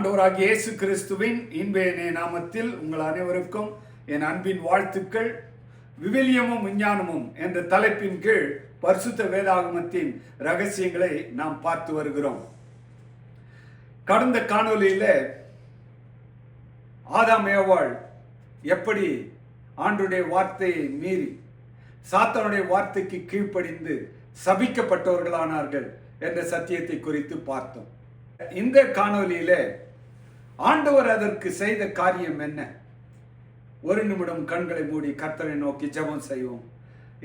ஆண்டவராக இயேசு கிறிஸ்துவின் இன்பேனே நாமத்தில் உங்கள் அனைவருக்கும் என் அன்பின் வாழ்த்துக்கள். விவிலியமும் விஞ்ஞானமும் என்ற தலைப்பின் கீழ் பரிசுத்த வேதாகமத்தின் ரகசியங்களை நாம் பார்த்து வருகிறோம். கடந்த காணொலியில் ஆதாம் ஏவாள் எப்படி ஆண்டுடைய வார்த்தையை மீறி சாத்தனுடைய வார்த்தைக்கு கீழ்ப்படிந்து சபிக்கப்பட்டவர்களானார்கள் என்ற சத்தியத்தை குறித்து பார்த்தோம். இந்த காணொலியில ஆண்டவர் அதற்கு செய்த காரியம் என்ன? ஒரு நிமிடம் கண்களை மூடி கர்த்தரை நோக்கி ஜெபம் செய்வோம்.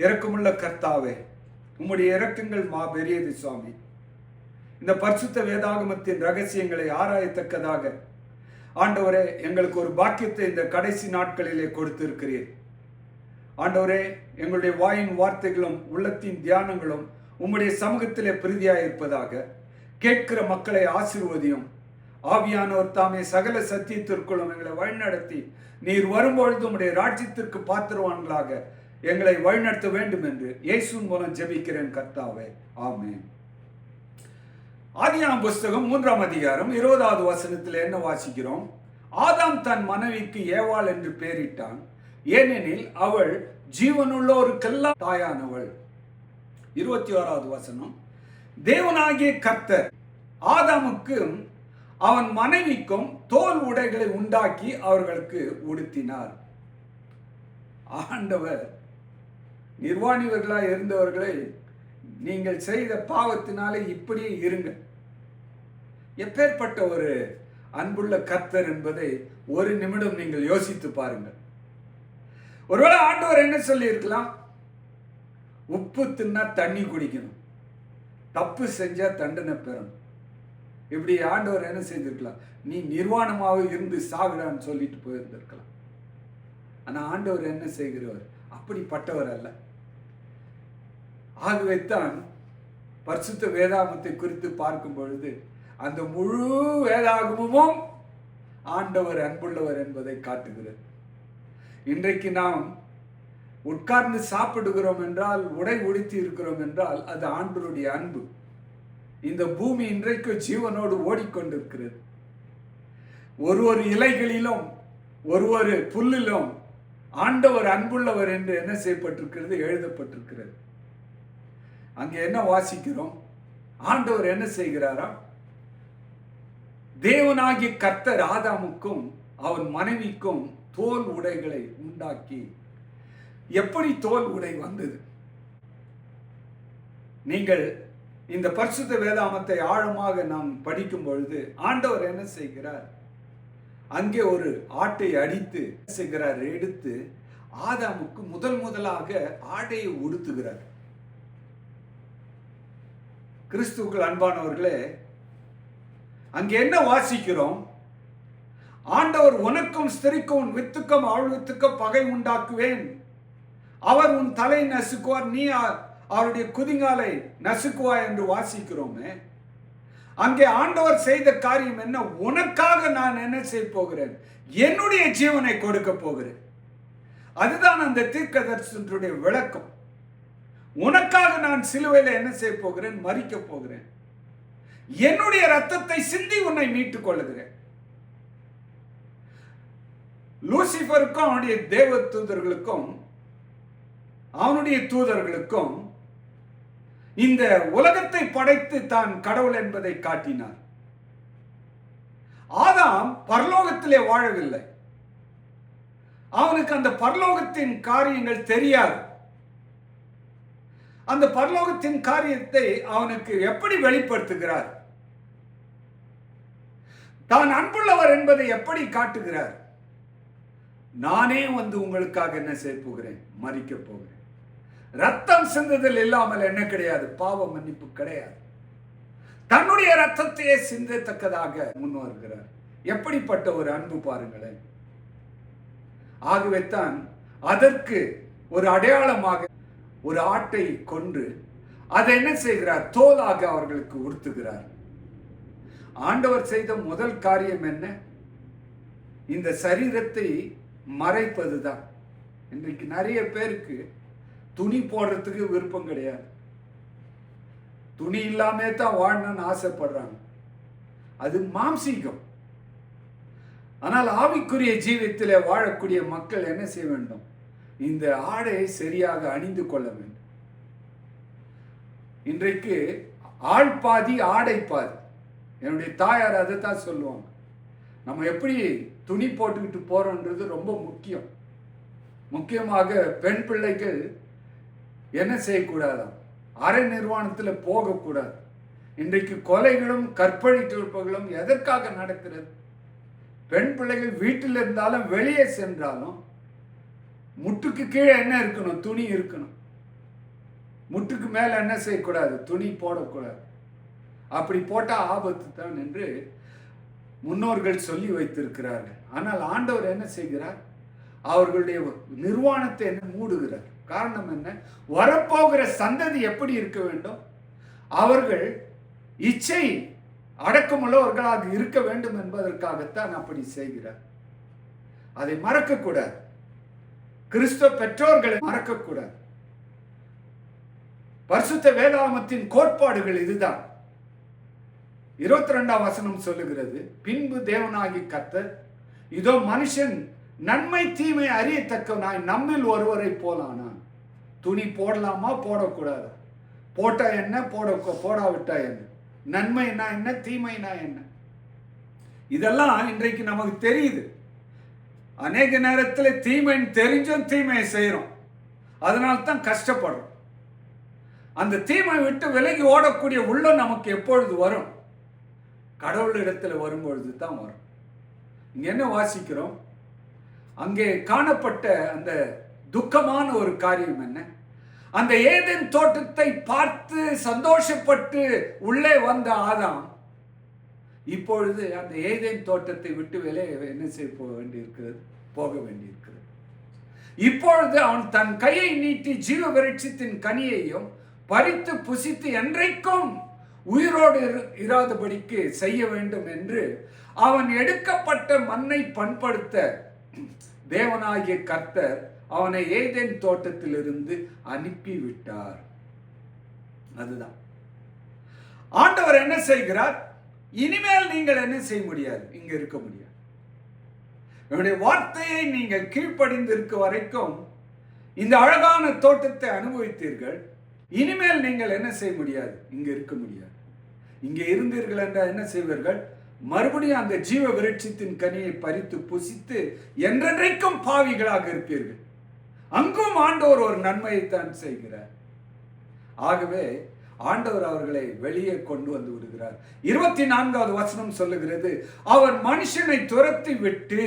இறக்கமுள்ள கர்த்தாவே உம்முடைய இறக்கங்கள் மா பெரியது சுவாமி. இந்த பரிசுத்த வேதாகமத்தின் ரகசியங்களை ஆராயத்தக்கதாக ஆண்டவரே எங்களுக்கு ஒரு பாக்கியத்தை இந்த கடைசி நாட்களிலே கொடுத்திருக்கிறீர். ஆண்டவரே எங்களுடைய வாயின் வார்த்தைகளும் உள்ளத்தின் தியானங்களும் உம்முடைய சமூகத்திலே பிரதியாக இருப்பதாக கேட்கிற மக்களை ஆசிர்வதியும் ஆவியானவர் தாமே சகல சத்தியத்திற்குள்ளும் எங்களை வழிநடத்தி நீர் வரும்பொழுது உடைய ராஜ்யத்திற்கு பாத்திரவான்களாக எங்களை வழிநடத்த வேண்டும் என்று இயேசுவின் மூலம் ஜெபிக்கிறேன் கர்த்தாவே. ஆமே ஆதியாம் புஸ்தகம் மூன்றாம் அதிகாரம் இருபதாவது வசனத்தில் என்ன வாசிக்கிறோம்? ஆதாம் தன் மனைவிக்கு ஏவாள் என்று பெயரிட்டான். ஏனெனில் அவள் ஜீவனுள்ளோருக்கெல்லாம் தாயானவள். இருபத்தி ஓராவது வசனம். தேவனாகிய கர்த்தர் ஆதாமுக்கும் அவன் மனைவிக்கும் தோல் உடைகளை உண்டாக்கி அவர்களுக்கு உடுத்தினார். ஆண்டவர் நிர்வாணிவர்களாக இருந்தவர்களை நீங்கள் செய்த பாவத்தினாலே இப்படியே இருங்க. எப்பேற்பட்ட ஒரு அன்புள்ள கர்த்தர் என்பதை ஒரு நிமிடம் நீங்கள் யோசித்து பாருங்கள். ஒருவேளை ஆண்டவர் என்ன சொல்லியிருக்கலாம்? உப்பு தின்னா தண்ணி குடிக்கணும். தப்பு செஞ்சா தண்டனை பெறணும். இப்படி ஆண்டவர் என்ன செய்திருக்கலாம்? நீ நிர்வாணமாக இருந்து சாகுடான்னு சொல்லிட்டு போயிருந்திருக்கலாம். ஆனால் ஆண்டவர் என்ன செய்கிறவர்? அப்படிப்பட்டவர் அல்ல. ஆகவே தான் பரிசுத்த வேதாகமத்தை குறித்து பார்க்கும் பொழுது அந்த முழு வேதாகமும் ஆண்டவர் அன்புள்ளவர் என்பதை காட்டுகிறது. இன்றைக்கு நாம் உட்கார்ந்து சாப்பிடுகிறோம் என்றால் உடை உடுத்தி இருக்கிறோம் என்றால் அது ஆண்டவருடைய அன்பு. இந்த பூமி இன்றைக்கு ஜீவனோடு ஓடிக்கொண்டிருக்கிறது. ஒரு ஒரு இலைகளிலும் ஒரு ஒரு புல்லிலும் ஆண்டவர் அன்புள்ளவர் என்று என்ன செய்யப்பட்டிருக்கிறது? எழுதப்பட்டிருக்கிறது. அங்கே என்ன வாசிக்கிறோம்? ஆண்டவர் என்ன செய்கிறாரா? தேவனாகிய கர்த்தர் ஆதாமுக்கும் அவன் மனைவிக்கும் தோல் உடைகளை உண்டாக்கி எப்படி தோல் உடை வந்தது? நீங்கள் இந்த பரிசுத்த வேதாமத்தை ஆழமாக நாம் படிக்கும் பொழுது ஆண்டவர் என்ன செய்கிறார்? அங்கே ஒரு ஆட்டை அடித்து என்ன செய்கிறார்? எடுத்து ஆதாமுக்கு முதல் முதலாக ஆடையை உடுத்துகிறார். கிறிஸ்துக்கள் அன்பானவர்களே அங்கே என்ன வாசிக்கிறோம்? ஆண்டவர் உனக்கும் ஸ்திரிக்கும் உன் வித்துக்கும் அவள் வித்துக்க பகை உண்டாக்குவேன். அவர் உன் தலை நசுக்குவார் நீ அவருடைய குதிங்காலை நசுக்குவாய் என்று வாசிக்கிறோமே. அங்கே ஆண்டவர் செய்த காரியம் என்ன? உனக்காக நான் என்ன செய்ய போகிறேன்? என்னுடைய ஜீவனை கொடுக்க போகிறேன். அதுதான் அந்த தீர்க்கதர்சனுடைய விளக்கம். உனக்காக நான் சிலுவையில் என்ன செய்ய போகிறேன்? மறிக்க போகிறேன். என்னுடைய ரத்தத்தை சிந்தி உன்னை மீட்டுக் கொள்ளுகிறேன். லூசிஃபருக்கும் அவனுடைய தேவ தூதர்களுக்கும் அவனுடைய தூதர்களுக்கும் இந்த உலகத்தை படைத்து தான் கடவுள் என்பதை காட்டினார். ஆதாம் பரலோகத்திலே வாழவில்லை. அவனுக்கு அந்த பரலோகத்தின் காரியங்கள் தெரியாது. அந்த பரலோகத்தின் காரியத்தை அவனுக்கு எப்படி வெளிப்படுத்துகிறார்? தான் அன்புள்ளவர் என்பதை எப்படி காட்டுகிறார்? நானே வந்து உங்களுக்காக என்ன செய்ய போகிறேன்? மறிக்க போகிறேன். ரத்தம் சிந்துதல் இல்லாமல் என்ன கிடையாது? பாவ மன்னிப்பு கிடையாது. தன்னுடைய ரத்தத்தையே சிந்தத்தக்கதாக முன் வருகிறார் எப்படிப்பட்ட ஒரு அன்பு பாருங்களேன். ஆகவே தான் அதற்கு ஒரு அடையாளமாக ஒரு ஆட்டை கொன்று அதை என்ன செய்கிறார்? தோலாக அவர்களுக்கு உடுத்துகிறார். ஆண்டவர் செய்த முதல் காரியம் என்ன? இந்த சரீரத்தை மறைப்பதுதான். இன்றைக்கு நிறைய பேருக்கு துணி போடுறதுக்கு விருப்பம் கிடையாது. துணி இல்லாமே தான் வாழணும்னு ஆசைப்படுறாங்க. அது மாம்சீகம். ஆனால் ஆவிக்குரிய ஜீவித்தில் வாழக்கூடிய மக்கள் என்ன செய்ய வேண்டும்? இந்த ஆடையை சரியாக அணிந்து கொள்ள வேண்டும். இன்றைக்கு ஆள் பாதி ஆடை பாதி. என்னுடைய தாயார் அதை தான் சொல்லுவாங்க. நம்ம எப்படி துணி போட்டுக்கிட்டு போறோன்றது ரொம்ப முக்கியம். முக்கியமாக பெண் பிள்ளைகள் என்ன செய்யக்கூடாதாம் அரை நிர்வாணத்தில் போகக்கூடாது. இன்றைக்கு கொலைகளும் கற்பழிப்புகளும் எதற்காக நடக்கிறது? பெண் பிள்ளைகள் வீட்டில் இருந்தாலும் வெளியே சென்றாலும் முட்டுக்கு கீழே என்ன இருக்கணும்? துணி இருக்கணும். முட்டுக்கு மேலே என்ன செய்யக்கூடாது? துணி போடக்கூடாது. அப்படி போட்டால் ஆபத்து தான் என்று முன்னோர்கள் சொல்லி வைத்திருக்கிறார்கள். ஆனால் ஆண்டவர் என்ன செய்கிறார்? அவர்களுடைய நிர்வாணத்தை என்ன மூடுகிறார்? காரணம் என்ன? வரப்போகிற சந்ததி எப்படி இருக்க வேண்டும்? அவர்கள் இச்சை அடக்கமுள்ளவர்களாக இருக்க வேண்டும் என்பதற்காகத்தான் அப்படி செய்கிறார். அதை மறக்கக்கூடாது. கிறிஸ்துவ பெற்றோர்களை மறக்கக்கூடாது. பரிசுத்த வேதாமத்தின் கோட்பாடுகள் இதுதான். இருபத்தி ரெண்டாம் வசனம் சொல்லுகிறது பின்பு தேவனாகி கத்த இதோ மனுஷன் நன்மை தீமை அறியத்தக்கவனாய் நம்மில் ஒருவரை போலான துணி போடலாமா போடக்கூடாது? போட்டா என்ன? போட போடாவிட்டா என்ன? நன்மைனா என்ன? தீமைனா என்ன? இதெல்லாம் இன்றைக்கு நமக்கு தெரியுது. அநேக நேரத்தில் தீமைன்னு தெரிஞ்சும் தீமையை செய்கிறோம் அதனால தான் கஷ்டப்படுறோம். அந்த தீமை விட்டு விலகி ஓடக்கூடிய உள்ள நமக்கு எப்பொழுது வரும்? கடவுள் இடத்துல வரும்பொழுது தான் வரும். இங்கே என்ன வாசிக்கிறோம்? அங்கே காணப்பட்ட அந்த துக்கமான ஒரு காரியம் என்ன? அந்த ஏதேன் தோட்டத்தை பார்த்து சந்தோஷப்பட்டு உள்ளே வந்த ஆதாம் இப்பொழுது அந்த ஏதேன் தோட்டத்தை விட்டு வெளியே என்ன செய்ய போக வேண்டியிருக்கிறது? போக வேண்டியிருக்கிறது. இப்பொழுது அவன் தன் கையை நீட்டி ஜீவ விருட்சத்தின் கனியையும் பறித்து புசித்து என்றைக்கும் உயிரோடு இரு- இராதபடிக்கு செய்ய வேண்டும் என்று அவன் எடுக்கப்பட்ட மண்ணை பண்படுத்த தேவனாகிய கர்த்தர் அவனை ஏதேன் தோட்டத்திலிருந்து அனுப்பிவிட்டார். அதுதான். ஆண்டவர் என்ன செய்கிறார்? இனிமேல் நீங்கள் என்ன செய்ய முடியாது? இங்க இருக்க முடியாது. என்னுடைய வார்த்தையை நீங்கள் கீழ்ப்படிந்து இருக்க வரைக்கும் இந்த அழகான தோட்டத்தை அனுபவித்தீர்கள். இனிமேல் நீங்கள் என்ன செய்ய முடியாது? இங்க இருக்க முடியாது. இங்கே இருந்தீர்கள் என்றால் என்ன செய்வீர்கள்? மறுபடியும் அந்த ஜீவ விருட்சத்தின் கனியை பறித்து புசித்து என்றென்றைக்கும் பாவிகளாக இருப்பீர்கள். அங்கும் ஆண்டவர் ஒரு நன்மையைத்தான் செய்கிறார். ஆகவே ஆண்டவர் அவர்களை வெளியே கொண்டு வந்து விடுகிறார். இருபத்தி நான்காவது வசனம் சொல்லுகிறது அவர் மனுஷனை துரத்தி விட்டு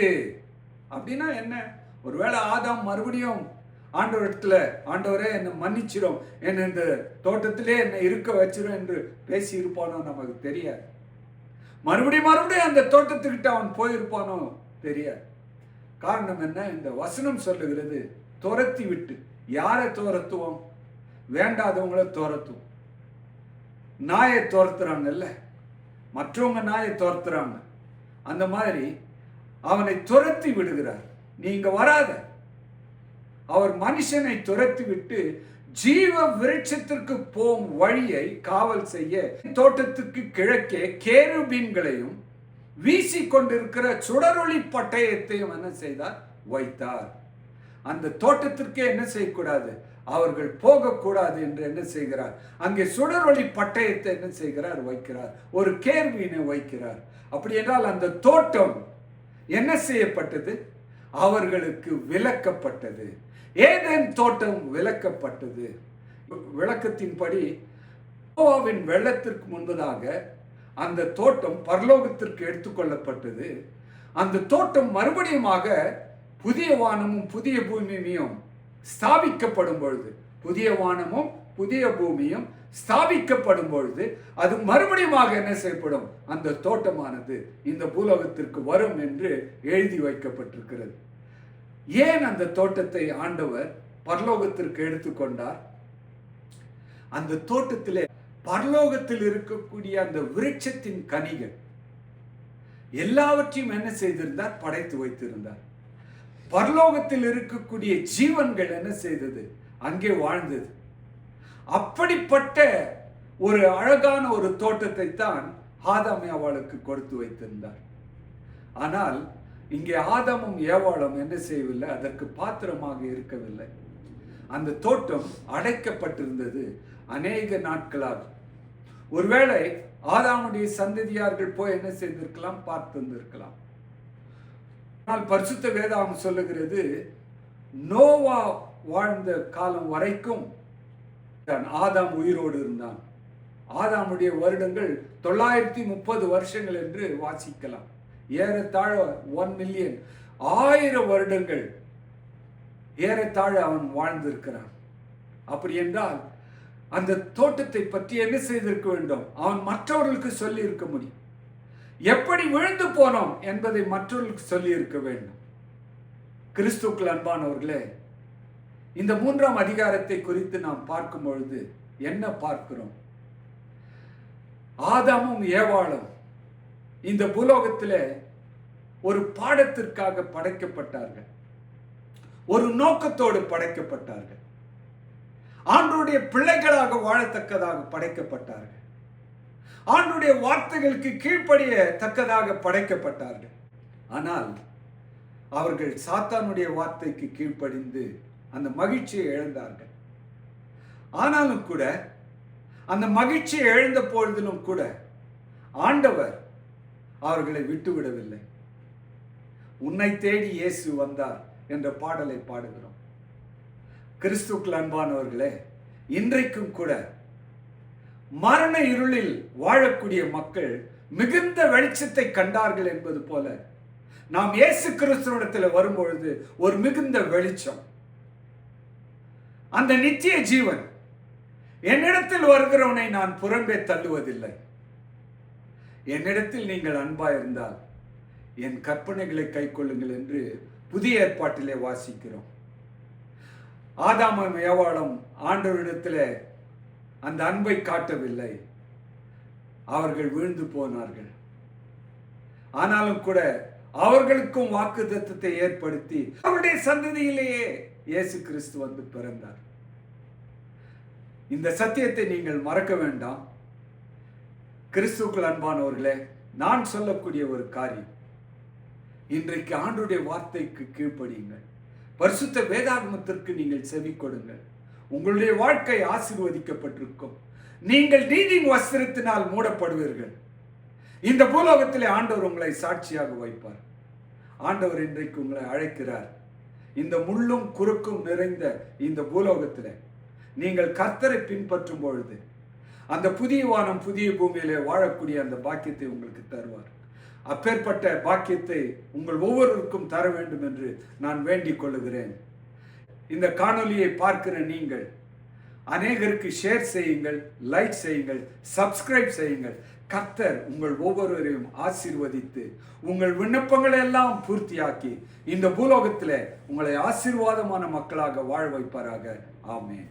அப்படின்னா என்ன? ஒருவேளை ஆதாம் மறுபடியும் ஆண்டவரிடத்துல ஆண்டவரே என்னை மன்னிச்சிடும் என்னை இந்த தோட்டத்திலே என்னை இருக்க வச்சிடும் என்று பேசி இருப்பானோ நமக்கு தெரியாது. மறுபடியும் மறுபடியும் அந்த தோட்டத்துக்கிட்ட அவன் போயிருப்பானோ தெரியாது. காரணம் என்ன? இந்த வசனம் சொல்லுகிறது துரத்தி விட்டு யாரை துரத்துவோம்? வேண்டாதவங்கள துரத்துவோம். நாயை துரத்துறாங்கல்ல? மற்றவங்க நாயை துரத்துறாங்க. அந்த மாதிரி அவனை துரத்தி விடுகிறார். நீங்க வராத. அவர் மனுஷனை துரத்தி விட்டு ஜீவ விருட்சத்திற்கு போகும் வழியை காவல் செய்ய தோட்டத்துக்கு கிழக்கே கேருபீன்களையும் வீசி கொண்டிருக்கிற சுடரொளி பட்டயத்தையும் என்ன செய்தார்? வைத்தார். அந்த தோட்டத்திற்கே என்ன செய்யக்கூடாது? அவர்கள் போகக்கூடாது என்று என்ன செய்கிறார்? அங்கே சுடரொளி பட்டயத்தை என்ன செய்கிறார்? வைக்கிறார். ஒரு கேள்வியினை வைக்கிறார். அப்படி என்றால் அந்த தோட்டம் என்ன செய்யப்பட்டது? அவர்களுக்கு விளக்கப்பட்டது. ஏதேன் தோட்டம் விளக்கப்பட்டது? விளக்கத்தின்படி நோவாவின் வெள்ளத்திற்கு முன்பதாக அந்த தோட்டம் பரலோகத்திற்கு எடுத்துக்கொள்ளப்பட்டது. அந்த தோட்டம் மறுபடியுமாக புதிய வானமும் புதிய பூமியும் ஸ்தாபிக்கப்படும் பொழுது புதிய வானமும் புதிய பூமியும் ஸ்தாபிக்கப்படும் பொழுது அது மறுபடியுமாக என்ன செய்யப்படும்? அந்த தோட்டமானது இந்த பூலோகத்திற்கு வரும் என்று எழுதி வைக்கப்பட்டிருக்கிறது. ஏன் அந்த தோட்டத்தை ஆண்டவர் பரலோகத்திற்கு எடுத்துக்கொண்டார் அந்த தோட்டத்திலே பரலோகத்தில் இருக்கக்கூடிய அந்த விருட்சத்தின் கனிகள் எல்லாவற்றையும் என்ன செய்திருந்தார்? படைத்து வைத்திருந்தார். பரலோகத்தில் இருக்கக்கூடிய ஜீவன்கள் என்ன செய்தது? அங்கே வாழ்ந்தது. அப்படிப்பட்ட ஒரு அழகான ஒரு தோட்டத்தை தான் ஆதாம் ஏவாளுக்கு கொடுத்து வைத்திருந்தார். ஆனால் இங்கே ஆதாமும் ஏவாளும் என்ன செய்யவில்லை அதற்கு பாத்திரமாக இருக்கவில்லை. அந்த தோட்டம் அடைக்கப்பட்டிருந்தது அநேக நாட்களாக ஒருவேளை ஆதாமுடைய சந்ததியார்கள் போய் என்ன செய்திருக்கலாம்? பார்த்திருந்திருக்கலாம். ஆனால் பரிசுத்த வேதாகம் சொல்லுகிறது நோவா வாழ்ந்த காலம் வரைக்கும் தான் ஆதாம் உயிரோடு இருந்தான். ஆதாமுடைய வருடங்கள் தொள்ளாயிரத்தி முப்பது வருஷங்கள் என்று வாசிக்கலாம். ஏறத்தாழ ஒன் மில்லியன் ஆயிரம் வருடங்கள் ஏறத்தாழ அவன் வாழ்ந்திருக்கிறான். அப்படி என்றால் அந்த தோட்டத்தை பற்றி என்ன செய்திருக்க வேண்டும்? அவன் மற்றவர்களுக்கு சொல்லி இருக்க முடியும். எப்படி விழுந்து போனோம் என்பதை மற்றவர்களுக்கு சொல்லியிருக்க வேண்டும். கிறிஸ்துக்கள் அன்பானவர்களே இந்த மூன்றாம் அதிகாரத்தை குறித்து நாம் பார்க்கும் பொழுது என்ன பார்க்கிறோம்? ஆதாமும் ஏவாளும் இந்த பூலோகத்தில் ஒரு பாடத்திற்காக படைக்கப்பட்டார்கள். ஒரு நோக்கத்தோடு படைக்கப்பட்டார்கள். ஆண்டோடைய பிள்ளைகளாக வாழத்தக்கதாக படைக்கப்பட்டார்கள். ஆண்டுடைய வார்த்தைகளுக்கு கீழ்ப்படிய தக்கதாக படைக்கப்பட்டார்கள். ஆனால் அவர்கள் சாத்தானுடைய வார்த்தைக்கு கீழ்ப்படிந்து அந்த மகிழ்ச்சியை இழந்தார்கள். ஆனாலும் கூட அந்த மகிழ்ச்சியை இழந்த பொழுதிலும் கூட ஆண்டவர் அவர்களை விட்டுவிடவில்லை. உன்னை தேடி இயேசு வந்தார் என்ற பாடலை பாடுகிறோம். கிறிஸ்துக்கள் அன்பானவர்களே இன்றைக்கும் கூட மரண இருளில் வாழக்கூடிய மக்கள் மிகுந்த வெளிச்சத்தை கண்டார்கள் என்பது போல நாம் இயேசு கிறிஸ்துவனிடத்தில் வரும்பொழுது ஒரு மிகுந்த வெளிச்சம். அந்த நித்திய ஜீவன் என்னிடத்தில் வருகிறவனை நான் புறம்பே தள்ளுவதில்லை. என்னிடத்தில் நீங்கள் அன்பா இருந்தால் என் கற்பனைகளை கைக்கொள்ளுங்கள் என்று புதிய ஏற்பாட்டிலே வாசிக்கிறோம். ஆதாமம் ஏவாளம் ஆண்டவரிடத்தில் அந்த அன்பை காட்டவில்லை. அவர்கள் விழுந்து போனார்கள். ஆனாலும் கூட அவர்களுக்கும் வாக்கு தத்துவத்தை ஏற்படுத்தி அவருடைய சந்ததியிலேயே இயேசு கிறிஸ்து வந்து பிறந்தார். இந்த சத்தியத்தை நீங்கள் மறக்க வேண்டாம். கிறிஸ்துக்கள் அன்பானவர்களே நான் சொல்லக்கூடிய ஒரு காரியம். இன்றைக்கு ஆண்டுடைய வார்த்தைக்கு கீழ்ப்படியுங்கள். பரிசுத்த வேதாகமத்திற்கு நீங்கள் செவி கொடுங்கள் உங்களுடைய வாழ்க்கை ஆசிர்வதிக்கப்பட்டிருக்கும். நீங்கள் நீதியின் வஸ்திரத்தினால் மூடப்படுவீர்கள். இந்த பூலோகத்திலே ஆண்டவர் உங்களை சாட்சியாக வைப்பார். ஆண்டவர் இன்றைக்கு உங்களை அழைக்கிறார். இந்த முள்ளும் குறுக்கும் நிறைந்த இந்த பூலோகத்தில் நீங்கள் கர்த்தரை பின்பற்றும் பொழுது அந்த புதிய வானம் புதிய பூமியிலே வாழக்கூடிய அந்த பாக்கியத்தை உங்களுக்கு தருவார். அப்பேற்பட்ட பாக்கியத்தை உங்கள் ஒவ்வொருவருக்கும் தர வேண்டும் என்று நான் வேண்டிக் கொள்ளுகிறேன். இந்த காணொலியை பார்க்கிற நீங்கள் அநேகருக்கு ஷேர் செய்யுங்கள் லைக் செய்யுங்கள் சப்ஸ்கிரைப் செய்யுங்கள். கர்த்தர் உங்கள் ஒவ்வொருவரையும் ஆசீர்வதித்து உங்கள் விண்ணப்பங்களை எல்லாம் பூர்த்தியாக்கி இந்த பூலோகத்தில் உங்களை ஆசீர்வாதமான மக்களாக வாழ வைப்பாராக. ஆமேன்.